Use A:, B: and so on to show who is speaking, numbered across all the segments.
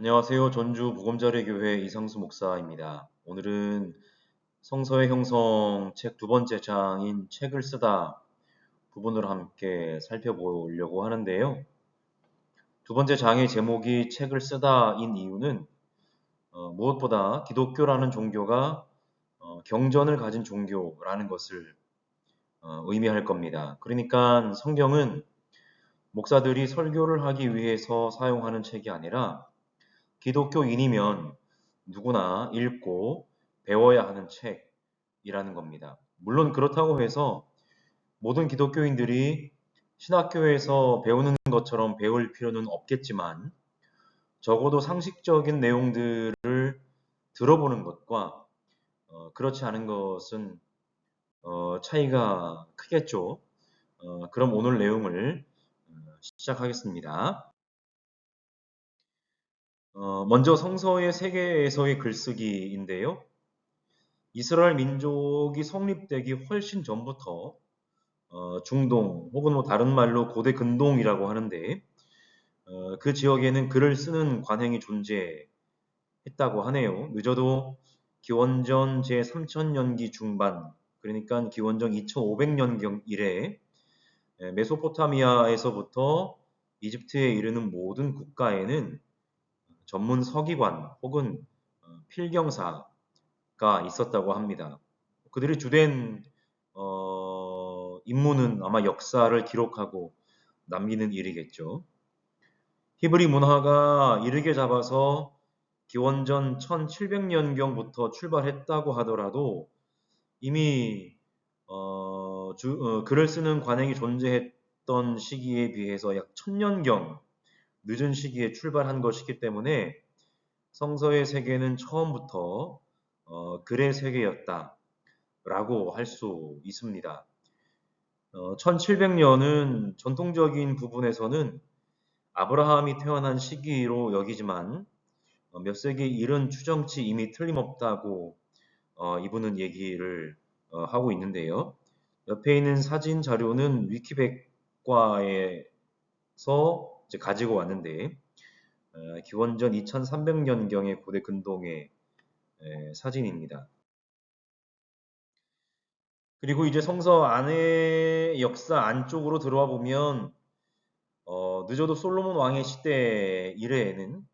A: 안녕하세요. 전주 복음자리 교회 이상수 목사입니다. 오늘은 성서의 형성 책 두 번째 장인 책을 쓰다 부분을 함께 살펴보려고 하는데요. 두 번째 장의 제목이 책을 쓰다인 이유는 어, 무엇보다 기독교라는 종교가 어, 경전을 가진 종교라는 것을 어, 의미할 겁니다. 그러니까 성경은 목사들이 설교를 하기 위해서 사용하는 책이 아니라 기독교인이면 누구나 읽고 배워야 하는 책이라는 겁니다. 물론 그렇다고 해서 모든 기독교인들이 신학교에서 배우는 것처럼 배울 필요는 없겠지만 적어도 상식적인 내용들을 들어보는 것과 어, 그렇지 않은 것은 어, 차이가 크겠죠. 어, 그럼 오늘 내용을 어, 시작하겠습니다. 어, 먼저 성서의 세계에서의 글쓰기인데요. 이스라엘 민족이 성립되기 훨씬 전부터 어, 중동 혹은 뭐 다른 말로 고대 근동이라고 하는데 어, 그 지역에는 글을 쓰는 관행이 존재했다고 하네요. 늦어도 기원전 제 3000년기 중반 그러니까 기원전 2500년경 이래 메소포타미아에서부터 이집트에 이르는 모든 국가에는 전문 서기관 혹은 어, 필경사가 있었다고 합니다. 그들의 주된 어, 임무는 아마 역사를 기록하고 남기는 일이겠죠. 히브리 문화가 이르게 잡아서 기원전 1700년경부터 출발했다고 하더라도 이미 어, 주, 어, 글을 쓰는 관행이 존재했던 시기에 비해서 약 천년경 늦은 시기에 출발한 것이기 때문에 성서의 세계는 처음부터 어, 글의 세계였다 라고 할 수 있습니다. 어, 1700년은 전통적인 부분에서는 아브라함이 태어난 시기로 여기지만 어, 몇 세기 이른 추정치 이미 틀림없다고 어, 이분은 얘기를 어, 하고 있는데요. 옆에 있는 사진 자료는 위키백과에서 가지고 왔는데 어, 기원전 2300년경의 고대 근동의 사진입니다. 그리고 이제 성서 안의 역사 안쪽으로 들어와 보면 어, 늦어도 솔로몬 왕의 시대 이래에는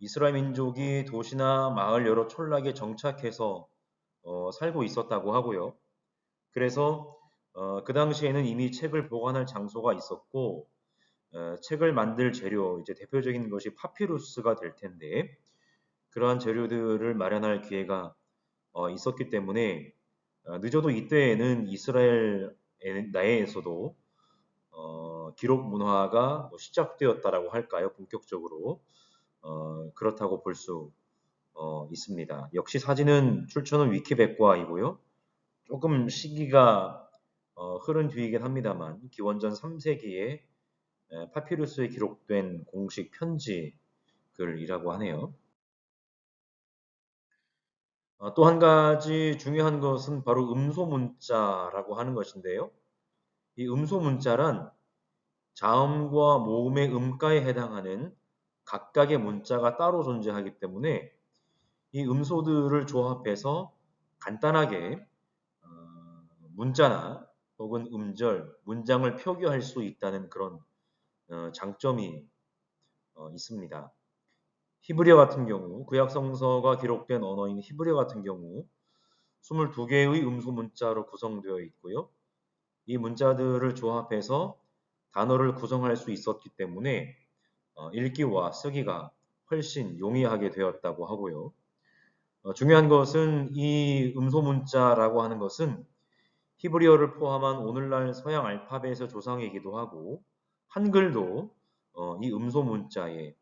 A: 이스라엘 민족이 도시나 마을 여러 촌락에 정착해서 어, 살고 있었다고 하고요. 그래서 어, 그 당시에는 이미 책을 보관할 장소가 있었고 어, 책을 만들 재료, 이제 대표적인 것이 파피루스가 될 텐데 그러한 재료들을 마련할 기회가 어, 있었기 때문에 어, 늦어도 이때에는 이스라엘 어, 기록 문화가 뭐 시작되었다라고 할까요? 본격적으로 어, 그렇다고 볼수 어, 있습니다. 역시 사진은 출처는 위키백과이고요. 조금 시기가 흐른 뒤이긴 합니다만 기원전 3세기에 파피루스에 기록된 공식 편지 글이라고 하네요. 어, 또한 가지 중요한 것은 바로 음소 문자라고 하는 것인데요. 이 음소 문자란 자음과 모음의 음가에 해당하는 각각의 문자가 따로 존재하기 때문에 이 음소들을 조합해서 간단하게 어, 문자나 혹은 음절, 문장을 표기할 수 있다는 그런 어, 장점이 어, 있습니다. 히브리어 같은 경우 구약 성서가 기록된 언어인 히브리어 같은 경우 22개의 음소 문자로 구성되어 있고요. 이 문자들을 조합해서 단어를 구성할 수 있었기 때문에 어, 읽기와 쓰기가 훨씬 용이하게 되었다고 하고요. 중요한 것은 이 음소 문자라고 하는 것은 히브리어를 포함한 오늘날 서양 알파벳의 조상이기도 하고 한글도 어, 이 음소 문자에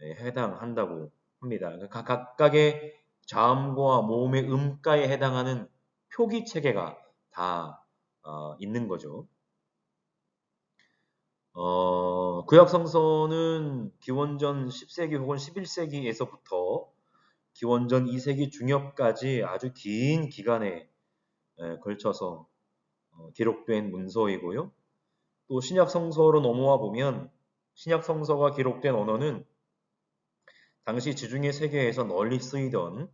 A: 해당한다고 합니다. 그러니까 각각의 자음과 모음의 음가에 해당하는 표기 체계가 다 어, 있는 거죠. 어, 구약 성서는 기원전 10세기 혹은 11세기에서부터 기원전 2세기 중엽까지 아주 긴 기간에 걸쳐서 어, 기록된 문서이고요. 또 신약 성서로 넘어와 보면 신약 성서가 기록된 언어는 당시 지중해 세계에서 널리 쓰이던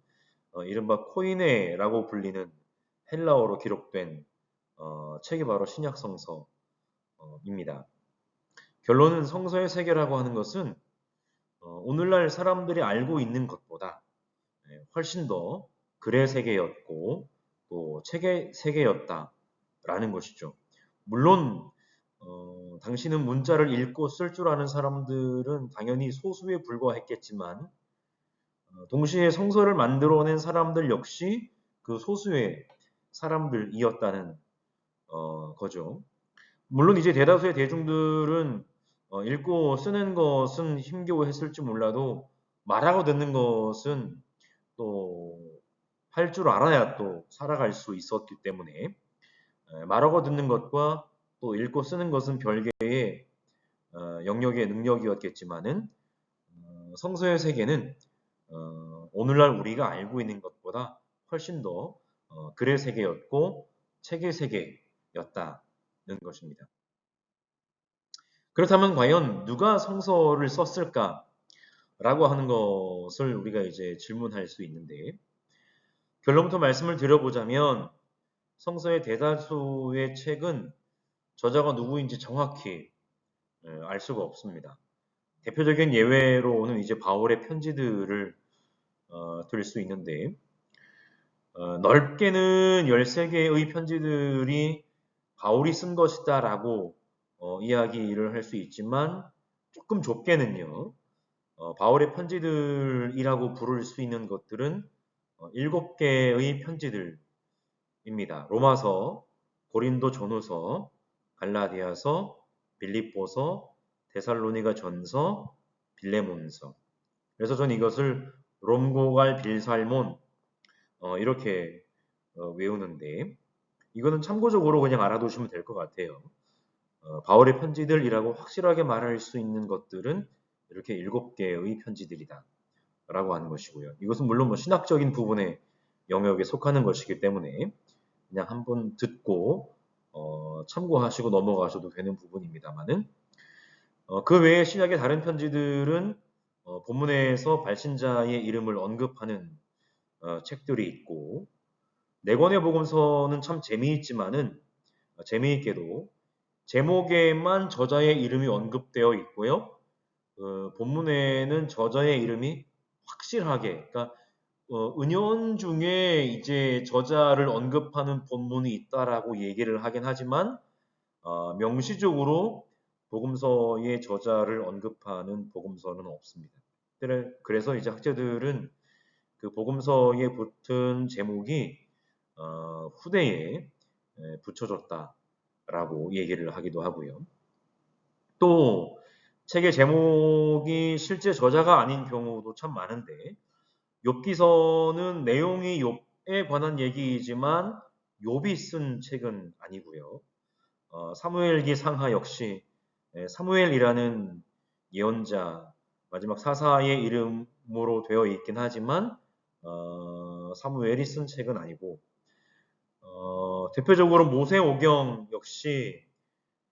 A: 어, 이른바 코이네라고 불리는 헬라어로 기록된 어, 책이 바로 신약 성서입니다. 결론은 성서의 세계라고 하는 것은 어, 오늘날 사람들이 알고 있는 것보다 네, 훨씬 더 글의 세계였고 또 책의 세계였다라는 것이죠. 물론 어, 당신은 문자를 읽고 쓸 줄 아는 사람들은 당연히 소수에 불과했겠지만 어, 동시에 성서를 만들어낸 사람들 역시 그 소수의 사람들이었다는 어, 거죠. 물론 이제 대다수의 대중들은 어, 읽고 쓰는 것은 힘겨워했을지 몰라도 말하고 듣는 것은 또 할 줄 알아야 또 살아갈 수 있었기 때문에 말하고 듣는 것과 또 읽고 쓰는 것은 별개의 어, 영역의 능력이었겠지만은 어, 성서의 세계는 어, 오늘날 우리가 알고 있는 것보다 훨씬 더 어, 글의 세계였고 책의 세계였다는 것입니다. 그렇다면 과연 누가 성서를 썼을까? 라고 하는 것을 우리가 이제 질문할 수 있는데 결론부터 말씀을 드려보자면 성서의 대다수의 책은 저자가 누구인지 정확히 예, 알 수가 없습니다. 대표적인 예외로는 이제 바울의 편지들을 어, 들 수 있는데 어, 넓게는 13개의 편지들이 바울이 쓴 것이다 라고 어, 이야기를 할 수 있지만 조금 좁게는요. 어, 바울의 편지들이라고 부를 수 있는 것들은 어, 7개의 편지들입니다. 로마서, 고린도 전후서, 갈라디아서, 빌립보서, 데살로니가 전서, 빌레몬서. 그래서 저는 이것을 롬고갈 빌살몬 어, 이렇게 어, 외우는데 이거는 참고적으로 그냥 알아두시면 될 것 같아요. 어, 바울의 편지들이라고 확실하게 말할 수 있는 것들은 이렇게 일곱 개의 편지들이다. 라고 하는 것이고요. 이것은 물론 뭐 신학적인 부분의 영역에 속하는 것이기 때문에 그냥 한번 듣고 어, 참고하시고 넘어가셔도 되는 부분입니다만은 어, 그 외에 신약의 다른 편지들은 어, 본문에서 발신자의 이름을 언급하는 어, 책들이 있고 네 권의 복음서는 참 재미있지만은 어, 재미있게도 제목에만 저자의 이름이 언급되어 있고요. 그 본문에는 저자의 이름이 확실하게, 그러니까 어, 은연 중에 이제 저자를 언급하는 본문이 있다라고 얘기를 하긴 하지만 어, 명시적으로 복음서의 저자를 언급하는 복음서는 없습니다. 그래서 이제 학자들은 그 복음서에 붙은 제목이 어, 후대에 붙여졌다라고 얘기를 하기도 하고요. 또 책의 제목이 실제 저자가 아닌 경우도 참 많은데 욥기서는 내용이 욥에 관한 얘기이지만 욥이 쓴 책은 아니고요. 어, 사무엘기 상하 역시 예, 사무엘이라는 예언자 마지막 사사의 이름으로 되어 있긴 하지만 어, 사무엘이 쓴 책은 아니고 어, 대표적으로 모세 오경 역시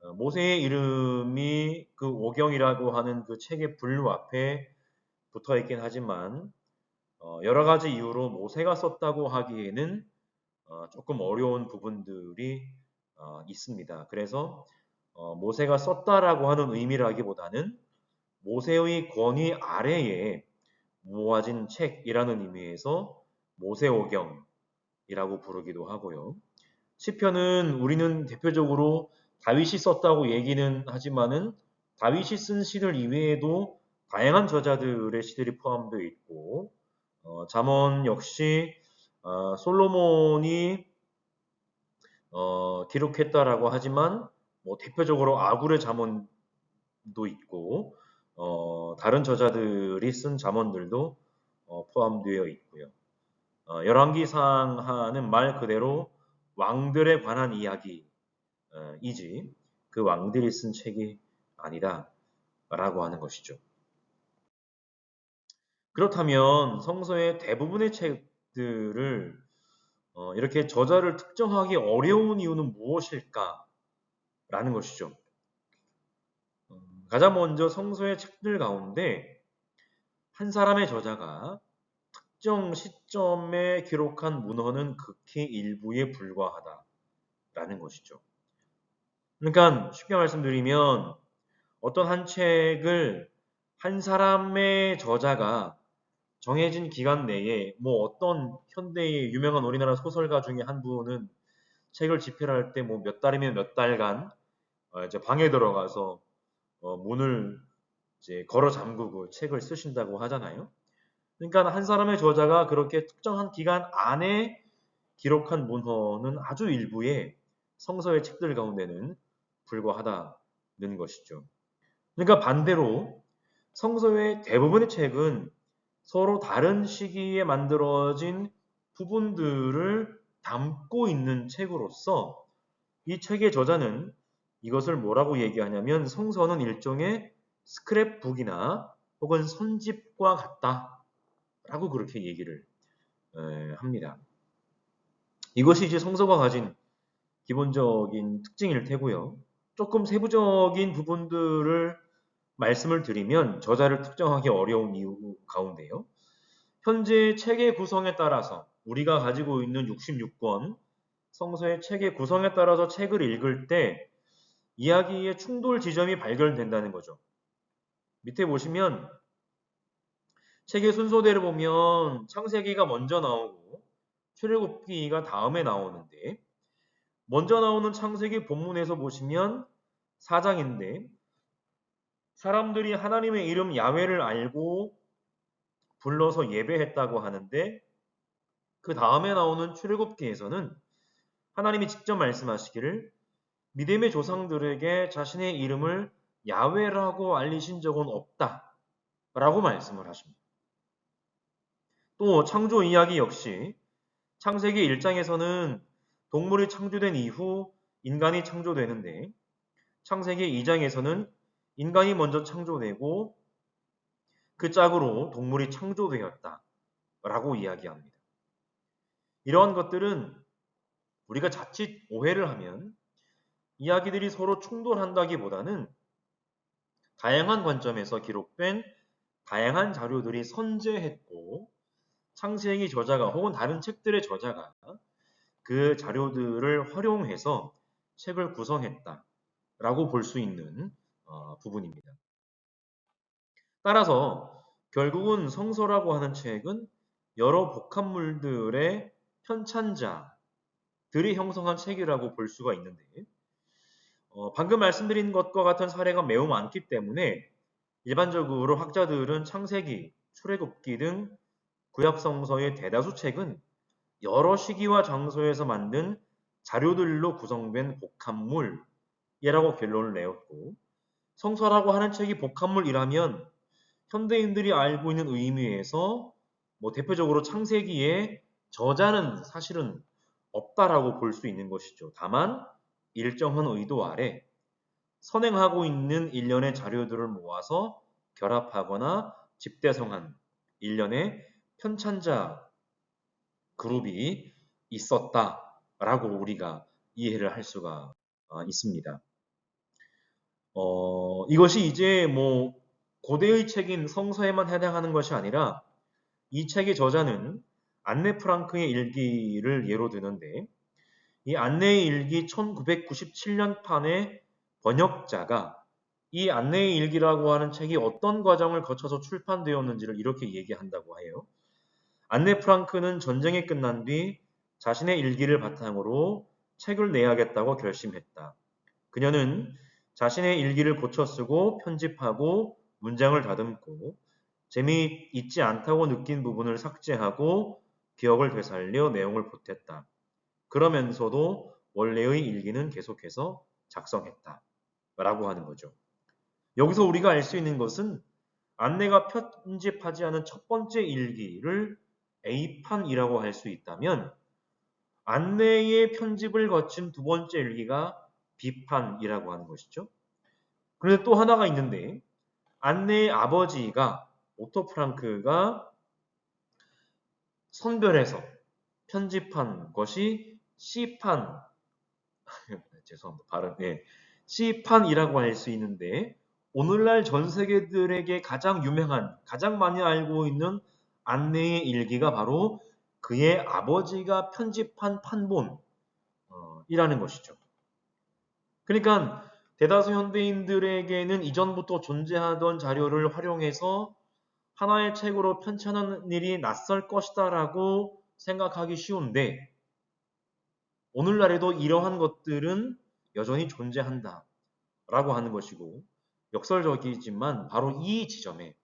A: 어, 모세의 이름이 그 오경이라고 하는 그 책의 분류 앞에 붙어 있긴 하지만 어, 여러 가지 이유로 모세가 썼다고 하기에는 어, 조금 어려운 부분들이 어, 있습니다. 그래서 어, 모세가 썼다라고 하는 의미라기보다는 모세의 권위 아래에 모아진 책이라는 의미에서 모세오경이라고 부르기도 하고요. 시편은 우리는 대표적으로 다윗이 썼다고 얘기는 하지만은 다윗이 쓴 시들 이외에도 다양한 저자들의 시들이 포함되어 있고 어, 잠언 역시 어, 솔로몬이 어, 기록했다라고 하지만 뭐 대표적으로 아굴의 잠언도 있고 어, 다른 저자들이 쓴 잠언들도 어, 포함되어 있고요. 어, 열왕기상 하는 그대로 왕들에 관한 이야기이지 그 왕들이 쓴 책이 아니다라고 하는 것이죠. 그렇다면 성서의 대부분의 책들을 어, 이렇게 저자를 특정하기 어려운 이유는 무엇일까? 라는 것이죠. 음, 가장 먼저 성서의 책들 가운데 한 사람의 저자가 특정 시점에 기록한 문헌은 극히 일부에 불과하다라는 것이죠. 그러니까 쉽게 말씀드리면 어떤 한 책을 한 사람의 저자가 정해진 기간 내에 뭐 어떤 현대의 유명한 우리나라 소설가 중에 한 분은 책을 집필할 때 뭐 몇 달이면 몇 달간 어 이제 방에 들어가서 어 문을 이제 걸어 잠그고 책을 쓰신다고 하잖아요. 그러니까 한 사람의 저자가 그렇게 특정한 기간 안에 기록한 문헌은 아주 일부의 성서의 책들 가운데는 불과하다는 것이죠. 그러니까 반대로 성서의 대부분의 책은 서로 다른 시기에 만들어진 부분들을 담고 있는 책으로서 이 책의 저자는 이것을 뭐라고 얘기하냐면 성서는 일종의 스크랩북이나 혹은 선집과 같다 라고 그렇게 얘기를 합니다. 이것이 이제 성서가 가진 기본적인 특징일 테고요. 조금 세부적인 부분들을 말씀을 드리면 저자를 특정하기 어려운 이유 가운데요. 현재 책의 구성에 따라서 우리가 가지고 있는 66권 성서의 책의 구성에 따라서 책을 읽을 때 이야기의 충돌 지점이 발견된다는 거죠. 밑에 보시면 책의 순서대로 보면 창세기가 먼저 나오고 출애굽기가 다음에 나오는데 먼저 나오는 창세기 본문에서 보시면 4장인데 사람들이 하나님의 이름 야훼를 알고 불러서 예배했다고 하는데 그 다음에 나오는 출애굽기에서는 하나님이 직접 말씀하시기를 믿음의 조상들에게 자신의 이름을 야훼라고 알리신 적은 없다라고 말씀을 하십니다. 또 창조 이야기 역시 창세기 1장에서는 동물이 창조된 이후 인간이 창조되는데 창세기 2장에서는 인간이 먼저 창조되고 그 짝으로 동물이 창조되었다 라고 이야기합니다. 이러한 것들은 우리가 자칫 오해를 하면 이야기들이 서로 충돌한다기보다는 다양한 관점에서 기록된 다양한 자료들이 선재했고 창세기 저자가 혹은 다른 책들의 저자가 그 자료들을 활용해서 책을 구성했다 라고 볼 수 있는 어, 부분입니다. 따라서 결국은 성서라고 하는 책은 여러 복합물들의 편찬자들이 형성한 책이라고 볼 수가 있는데 어, 방금 말씀드린 것과 같은 사례가 매우 많기 때문에 일반적으로 학자들은 창세기, 출애굽기 등 구약 성서의 대다수 책은 여러 시기와 장소에서 만든 자료들로 구성된 복합물이라고 결론을 내었고 성서라고 하는 책이 복합물이라면 현대인들이 알고 있는 의미에서 뭐 대표적으로 창세기에 저자는 사실은 없다라고 볼 수 있는 것이죠. 다만 일정한 의도 아래 선행하고 있는 일련의 자료들을 모아서 결합하거나 집대성한 일련의 편찬자 그룹이 있었다라고 우리가 이해를 할 수가 어, 있습니다. 어, 이것이 이제 뭐 고대의 책인 성서에만 해당하는 것이 아니라 이 책의 저자는 안네 프랑크의 일기를 예로 드는데 이 안네의 일기 1997년 판의 번역자가 이 안네의 일기라고 하는 책이 어떤 과정을 거쳐서 출판되었는지를 이렇게 얘기한다고 해요. 안네 프랑크는 전쟁이 끝난 뒤 자신의 일기를 바탕으로 책을 내야겠다고 결심했다. 그녀는 자신의 일기를 고쳐 쓰고 편집하고 문장을 다듬고 재미있지 않다고 느낀 부분을 삭제하고 기억을 되살려 내용을 보탰다. 그러면서도 원래의 일기는 계속해서 작성했다. 라고 하는 거죠. 여기서 우리가 알 수 있는 것은 안내가 편집하지 않은 첫 번째 일기를 A판이라고 할 수 있다면 안내의 편집을 거친 두 번째 일기가 비판이라고 하는 것이죠. 그런데 또 하나가 있는데 안내의 아버지가 오토 프랑크가 선별해서 편집한 것이 C판 죄송합니다. 발음 예. C판이라고 할 수 있는데 오늘날 전 세계들에게 가장 유명한, 가장 많이 알고 있는 안내의 일기가 바로 그의 아버지가 편집한 판본이라는 것이죠. 그러니까 대다수 현대인들에게는 이전부터 존재하던 자료를 활용해서 하나의 책으로 편찬하는 일이 낯설 것이다라고 생각하기 쉬운데 오늘날에도 이러한 것들은 여전히 존재한다 라고 하는 것이고 역설적이지만 바로 이 지점에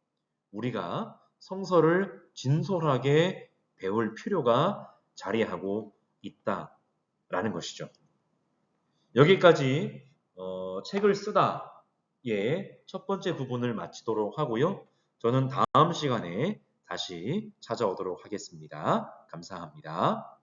A: 우리가 성서를 진솔하게 배울 필요가 자리하고 있다라는 것이죠. 여기까지 어, 책을 쓰다의 첫 번째 부분을 마치도록 하고요. 저는 다음 시간에 다시 찾아오도록 하겠습니다. 감사합니다.